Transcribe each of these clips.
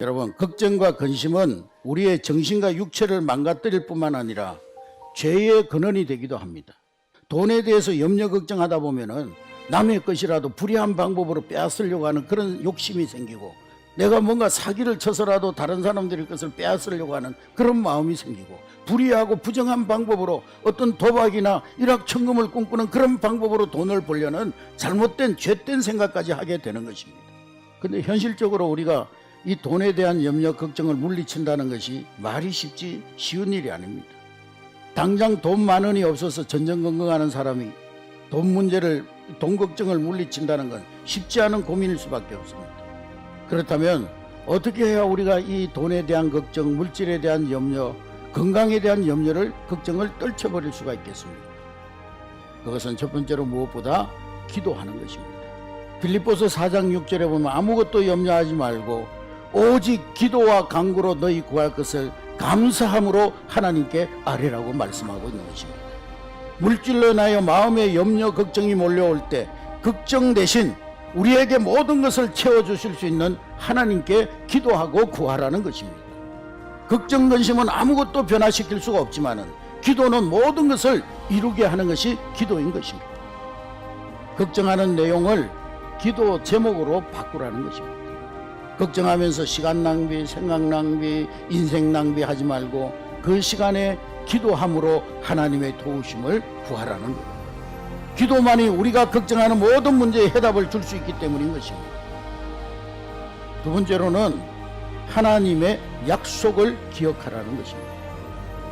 여러분, 걱정과 근심은 우리의 정신과 육체를 망가뜨릴 뿐만 아니라 죄의 근원이 되기도 합니다. 돈에 대해서 염려 걱정하다 보면은 남의 것이라도 불의한 방법으로 빼앗으려고 하는 그런 욕심이 생기고 내가 뭔가 사기를 쳐서라도 다른 사람들의 것을 빼앗으려고 하는 그런 마음이 생기고 불의하고 부정한 방법으로 어떤 도박이나 일확천금을 꿈꾸는 그런 방법으로 돈을 벌려는 잘못된 죄된 생각까지 하게 되는 것입니다. 근데 현실적으로 우리가 이 돈에 대한 염려 걱정을 물리친다는 것이 말이 쉽지 쉬운 일이 아닙니다. 당장 돈 만 원이 없어서 전전긍긍하는 사람이 돈 문제를 돈 걱정을 물리친다는 건 쉽지 않은 고민일 수밖에 없습니다. 그렇다면 어떻게 해야 우리가 이 돈에 대한 걱정, 물질에 대한 염려, 건강에 대한 염려를 걱정을 떨쳐버릴 수가 있겠습니까? 그것은 첫 번째로 무엇보다 기도하는 것입니다. 빌립보서 4장 6절에 보면 아무것도 염려하지 말고 오직 기도와 간구로 너희 구할 것을 감사함으로 하나님께 아뢰라고 말씀하고 있는 것입니다. 물질로 인하여 마음의 염려 걱정이 몰려올 때 걱정 대신 우리에게 모든 것을 채워 주실 수 있는 하나님께 기도하고 구하라는 것입니다. 걱정 근심은 아무것도 변화시킬 수가 없지만은 기도는 모든 것을 이루게 하는 것이 기도인 것입니다. 걱정하는 내용을 기도 제목으로 바꾸라는 것입니다. 걱정하면서 시간 낭비, 생각 낭비, 인생 낭비하지 말고 그 시간에 기도함으로 하나님의 도우심을 구하라는 거예요. 기도만이 우리가 걱정하는 모든 문제에 해답을 줄 수 있기 때문인 것입니다. 두 번째로는 하나님의 약속을 기억하라는 것입니다.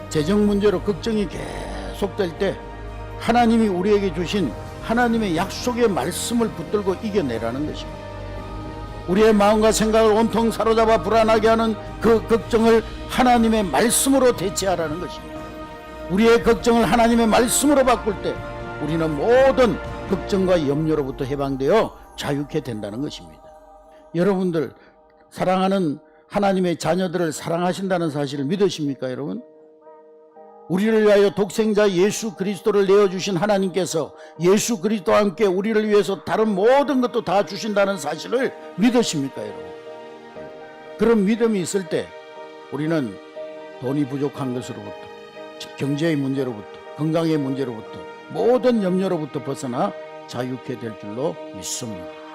재정 문제로 걱정이 계속될 때 하나님이 우리에게 주신 하나님의 약속의 말씀을 붙들고 이겨내라는 것입니다. 우리의 마음과 생각을 온통 사로잡아 불안하게 하는 그 걱정을 하나님의 말씀으로 대체하라는 것입니다. 우리의 걱정을 하나님의 말씀으로 바꿀 때 우리는 모든 걱정과 염려로부터 해방되어 자유케 된다는 것입니다. 여러분들 사랑하는 하나님의 자녀들을 사랑하신다는 사실을 믿으십니까, 여러분? 우리를 위하여 독생자 예수 그리스도를 내어주신 하나님께서 예수 그리스도와 함께 우리를 위해서 다른 모든 것도 다 주신다는 사실을 믿으십니까, 여러분? 그런 믿음이 있을 때 우리는 돈이 부족한 것으로부터, 경제의 문제로부터, 건강의 문제로부터, 모든 염려로부터 벗어나 자유케 될 줄로 믿습니다.